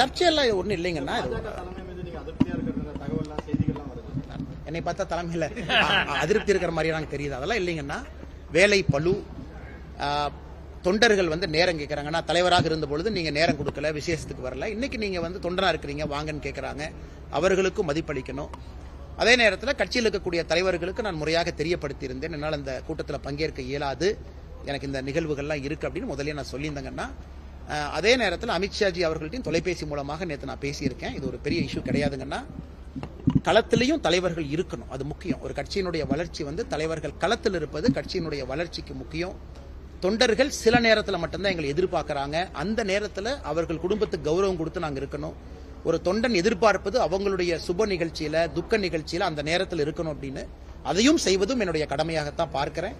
சர்ச்சையெல்லாம் ஒன்றும் இல்லைங்கண்ணா. என்னை பார்த்தா தலைமையில் அதிருப்தி இருக்கிற மாதிரி எனக்கு தெரியுது. அதெல்லாம் இல்லைங்கன்னா வேலை பளு ஆ, தொண்டர்கள் வந்து நேரம் கேட்குறாங்கன்னா தலைவராக இருந்த பொழுது நீங்கள் நேரம் கொடுக்கல விசேஷத்துக்கு வரல. இன்னைக்கு நீங்கள் வந்து தொண்டராக இருக்கிறீங்க வாங்கன்னு கேட்குறாங்க அவர்களுக்கும் மதிப்பளிக்கணும். அதே நேரத்தில் கட்சியில் இருக்கக்கூடிய தலைவர்களுக்கு நான் முறையாக தெரியப்படுத்தியிருந்தேன். என்னால் அந்த கூட்டத்தில் பங்கேற்க இயலாது. எனக்கு இந்த நிகழ்வுகள்லாம் இருக்கு அப்படின்னு முதல்ல நான் சொல்லியிருந்தேங்கன்னா அதே நேரத்தில் அமித்ஷாஜி அவர்கள்ட்டையும் தொலைபேசி மூலமாக நேற்று நான் பேசியிருக்கேன். இது ஒரு பெரிய இஷ்யூ கிடையாதுங்கன்னா களத்திலையும் தலைவர்கள் இருக்கணும். அது முக்கியம். ஒரு கட்சியினுடைய வளர்ச்சி வந்து தலைவர்கள் களத்தில் இருப்பது கட்சியினுடைய வளர்ச்சிக்கு முக்கியம். தொண்டர்கள் சில நேரத்தில் மட்டும்தான் எங்களை எதிர்பார்க்குறாங்க. அந்த நேரத்தில் அவர்கள் குடும்பத்துக்கு கௌரவம் கொடுத்து நாங்கள் இருக்கணும். ஒரு தொண்டன் எதிர்பார்ப்பது அவங்களுடைய சுப நிகழ்ச்சியில் துக்க நிகழ்ச்சியில் அந்த நேரத்தில் இருக்கணும் அப்படின்னு. அதையும் செய்வதும் என்னுடைய கடமையாகத்தான் பார்க்கிறேன்.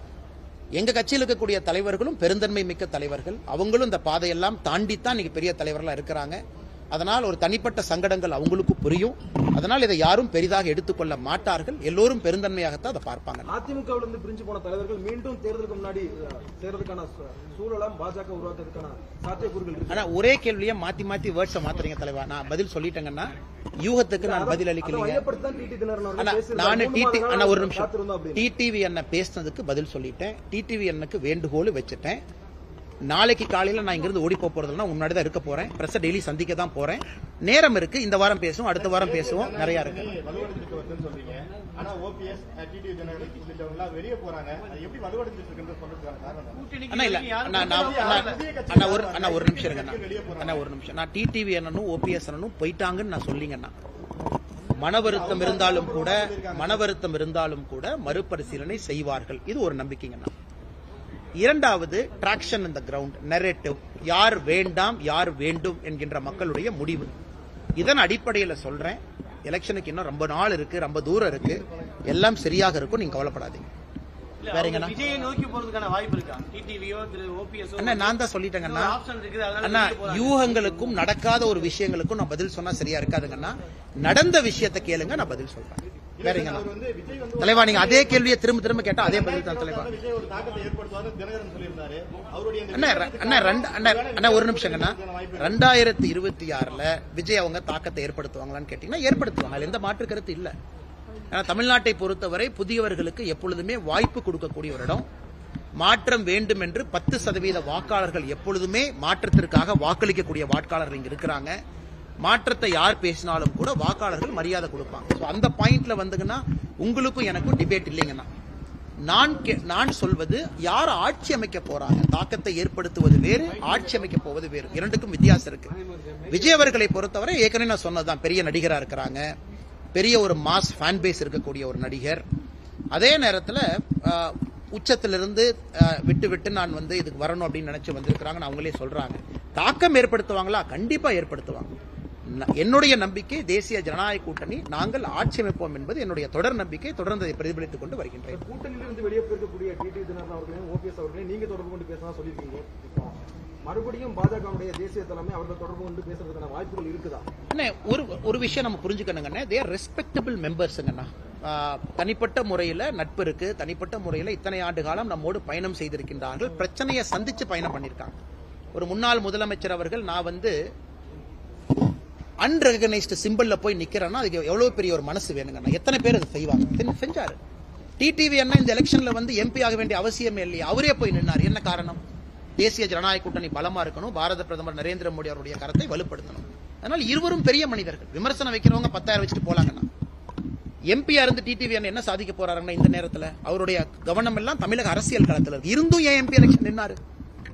எங்க கட்சியில் இருக்கக்கூடிய தலைவர்களும் பெருந்தன்மை மிக்க தலைவர்கள். அவங்களும் இந்த பாதையெல்லாம் தாண்டித்தான் இன்னைக்கு பெரிய தலைவர்களாக இருக்கிறாங்க. அதனால் ஒரு தனிப்பட்ட சங்கடங்கள் அவங்களுக்கு புரியும். அதனால் இதை யாரும் பெரிதாக எடுத்துக்கொள்ள மாட்டார்கள். எல்லோரும் பெருந்தன்மையாகத்தான் அதை பார்ப்பாங்க. அதிமுகவில் இருந்து பிரிஞ்சு போன தலைவர்கள் மீண்டும் தேர்தலுக்கு முன்னாடி சேர்றதுக்கான சூழலாம் பாஜக உருவாக்குறதுக்கான சாத்தியக்கூறுகள் ஆனா ஒரே கேள்வியை மாத்தி மாத்தி வேர்ட்ஸை மாத்துறீங்க தலைவா. நான் பதில் சொல்லிட்டேங்கன்னா யூகத்துக்கு நான் பதில் அளிக்கலீங்க. நானு டிடி அண்ணா ஒரு நிமிஷம். டிடிவி அண்ணன் பேசினதுக்கு பதில் சொல்லிட்டேன். டிடிவி அண்ணனுக்கு வேண்டுகோள் வச்சுட்டேன். நாளைக்கு காலையில நான் இங்கிருந்து ஓடி போக போறதுனா முன்னாடி தான் இருக்க போறேன். பிரஸ் டெய்லி சந்திக்க தான் போறேன். நேரம் இருக்கு இந்த வாரம் பேசுவோம் அடுத்த வாரம் பேசுவோம் நிறைய இருக்கு. வலுவடைஞ்சிட்டு வருதுன்னு சொல்றீங்க. ஆனா ஓபிஎஸ் டிடி தினகரன் உள்ளிட்டவங்க எல்லாம் வெளியே போறாங்க. அது எப்படி வலுவடைஞ்சிட்டு இருக்குன்னு சொல்றதுக்கான காரணம் என்ன? அண்ணா இல்ல அண்ணா நான் அண்ணா, அண்ணா ஒரு அண்ணா ஒரு நிமிஷம் இருங்க அண்ணா. அண்ணா ஒரு நிமிஷம். நான் டிடிவி அண்ணனும் ஓபிஎஸ் அண்ணனும் போயிட்டாங்கன்னு நான் சொல்லிங்கண்ணா மன வருத்தம் இருந்தாலும் கூட மன வருத்தம் இருந்தாலும் கூட மறுபரிசீலனை செய்வார்கள். இது ஒரு நம்பிக்கைங்கண்ணா இரண்டாவது டிராக்ஷன் இந்த கிரவுண்ட் நெரேட்டிவ் யார் வேண்டாம் யார் வேண்டும் என்கின்ற மக்களுடைய முடிவு. இதன் அடிப்படையில் சொல்றேன். எலெக்ஷனுக்கு இன்னும் ரொம்ப நாள் இருக்கு ரொம்ப தூரம் இருக்கு. எல்லாம் சரியாக இருக்கும் நீங்க கவலைப்படாதீங்க. யூகங்களுக்கும் நடக்காத ஒரு விஷயங்களுக்கும் நான் பதில் சொன்னா சரியா இருக்காதுங்கண்ணா. நடந்த விஷயத்தை கேளுங்க நான் பதில் சொல்றேன். தலைவா நீங்க அதே கேள்வியை திரும்ப திரும்ப கேட்டா அதே பதில் தான் தலைவா. அண்ணா அண்ணா ரெண்டு அண்ணா அண்ணா ஒரு நிமிஷங்கண்ணா ரெண்டாயிரத்தி இருபத்தி ஆறுல விஜய் அவங்க தாக்கத்தை ஏற்படுத்துவாங்களான்னு கேட்டீங்கன்னா ஏற்படுத்துவாங்க. அதுல எந்த மாற்று கருத்து இல்ல. ஏன்னா தமிழ்நாட்டை பொறுத்தவரை புதியவர்களுக்கு எப்பொழுதுமே வாய்ப்பு கொடுக்கக்கூடிய ஒரு இடம். மாற்றம் வேண்டும் என்று பத்து சதவீத வாக்காளர்கள் எப்பொழுதுமே மாற்றத்திற்காக வாக்களிக்கக்கூடிய வாக்காளர்கள் இங்க இருக்கிறாங்க. மாற்றத்தை யார் பேசினாலும் கூட வாக்காளர்கள் மரியாதை கொடுப்பாங்க. ஸோ அந்த பாயிண்ட்ல வந்துங்கன்னா உங்களுக்கும் எனக்கும் டிபேட் இல்லைங்கண்ணா நான் கே- நான் சொல்வது யார் ஆட்சி அமைக்க போறாங்க? தாக்கத்தை ஏற்படுத்துவது வேறு ஆட்சி அமைக்க போவது வேறு. இரண்டுக்கும் வித்தியாசம் இருக்கு. விஜய் அவர்களை பொறுத்தவரை ஏற்கனவே நான் சொன்னதுதான் பெரிய நடிகரா இருக்கிறாங்க. பெரிய ஒரு மாஸ் ஃபேன் பேஸ் இருக்கக்கூடிய ஒரு நடிகர். அதே நேரத்தில் உச்சத்திலிருந்து விட்டு விட்டு நான் வந்து இதுக்கு வரணும் அப்படின்னு நினைச்சு வந்திருக்கிறாங்கன்னு அவங்களே சொல்றாங்க. தாக்கம் ஏற்படுத்துவாங்களா? கண்டிப்பா ஏற்படுத்துவாங்க. என்னுடைய நம்பிக்கை தேசிய ஜனநாயக கூட்டணி நாங்கள் ஆட்சி அமைப்போம் என்பது என்னுடைய தொடர் நம்பிக்கை தொடர்ந்து அதை பிரதிபலித்துக் கொண்டு வருகின்றேன். கூட்டணியிலிருந்து வெளியே போயிருக்கக்கூடிய டிடி தினகரன் அவர்களையும் ஓபிஎஸ் அவர்களையும் நீங்க தொடர்பு கொண்டு பேசலாம் சொல்லியிருக்கீங்க. மறுபடியும் பாஜகவுடைய தேசிய தலைமை அவர்கள் தொடர்பு கொண்டு பேசுறதுக்கான வாய்ப்புகள் இருக்குதா? அண்ணே ஒரு ஒரு விஷயம் நம்ம புரிஞ்சுக்கணுங்கண்ணே தேர் ரெஸ்பெக்டபிள் மெம்பர்ஸுங்கண்ணா தனிப்பட்ட முறையில் நட்பு இருக்கு. தனிப்பட்ட முறையில் இத்தனை ஆண்டு காலம் நம்மோடு பயணம் செய்திருக்கின்றார்கள். பிரச்சனையை சந்திச்சு பயணம் பண்ணியிருக்காங்க ஒரு முன்னாள் முதலமைச்சர் அவர்கள் நான் வந்து அன்ரெகனைஸ்டு சிம்பிள்ல போய் நிற்கிறேன்னா அதுக்கு எவ்வளவு பெரிய ஒரு மனசு வேணுங்கண்ணா எத்தனை பேர் அதை செய்வாங்க? செஞ்சார். செஞ்சாரு டிடிவி அண்ணா இந்த எலெக்ஷன்ல வந்து எம்பி ஆக வேண்டிய அவசியமே இல்லையா. அவரே போய் நின்னார். என்ன காரணம்? தேசிய ஜனநாயக கூட்டணி பலமா இருக்கணும். பாரத பிரதமர் நரேந்திர மோடி அவருடைய கரத்தை வலுப்படுத்தணும். அதனால இருவரும் பெரிய மனிதர்கள். விமர்சனம் வைக்கிறவங்க பத்தாயிரம் வச்சுட்டு போலாங்கண்ணா. எம்பியா இருந்து டிடிவி அண்ணன் என்ன சாதிக்க போறாருன்னா இந்த நேரத்துல? அவருடைய கவனம் எல்லாம் தமிழக அரசியல் களத்தில் இருக்கு. இருந்தும் ஏன் எம்பி எலெக்ஷன் நின்னாரு?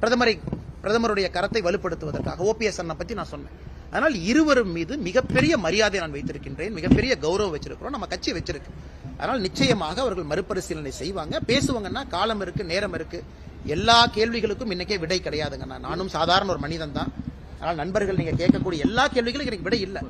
பிரதமரை பிரதமருடைய கரத்தை வலுப்படுத்துவதற்காக ஓபிஎஸ் அண்ணா பத்தி நான் சொன்னேன். அதனால் இருவரும் மீது மிகப்பெரிய மரியாதை நான் வைத்திருக்கின்றேன் மிகப்பெரிய கௌரவம் வச்சிருக்கிறோம் நம்ம கட்சி வச்சிருக்கு. அதனால் நிச்சயமாக அவர்கள் மறுபரிசீலனை செய்வாங்க. பேசுவாங்கன்னா காலம் இருக்கு நேரம் இருக்கு. எல்லா கேள்விகளுக்கும் இன்னைக்கே விடை கிடையாதுங்கண்ணா. நானும் சாதாரண ஒரு மனிதன் தான். அதனால் நண்பர்கள் நீங்க கேட்கக்கூடிய எல்லா கேள்விகளுக்கும் எனக்கு விடை இல்லை.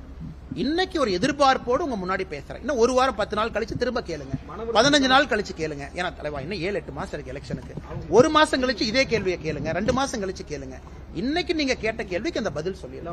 இன்னைக்கு ஒரு எதிர்பார்ப்போடு உங்க முன்னாடி பேசுறேன். இன்னும் ஒரு வாரம் பத்து நாள் கழிச்சு திரும்ப கேளுங்க. பதினஞ்சு நாள் கழிச்சு கேளுங்க. ஏன்னா தலைவா இன்னும் ஏழு எட்டு மாசம் இருக்கு எலெக்ஷனுக்கு ஒரு மாசம் கழிச்சு இதே கேள்வியை கேளுங்க. ரெண்டு மாசம் கழிச்சு கேளுங்க. இன்னைக்கு நீங்க கேட்ட கேள்விக்கு அந்த பதில் சொல்லிடலாம்.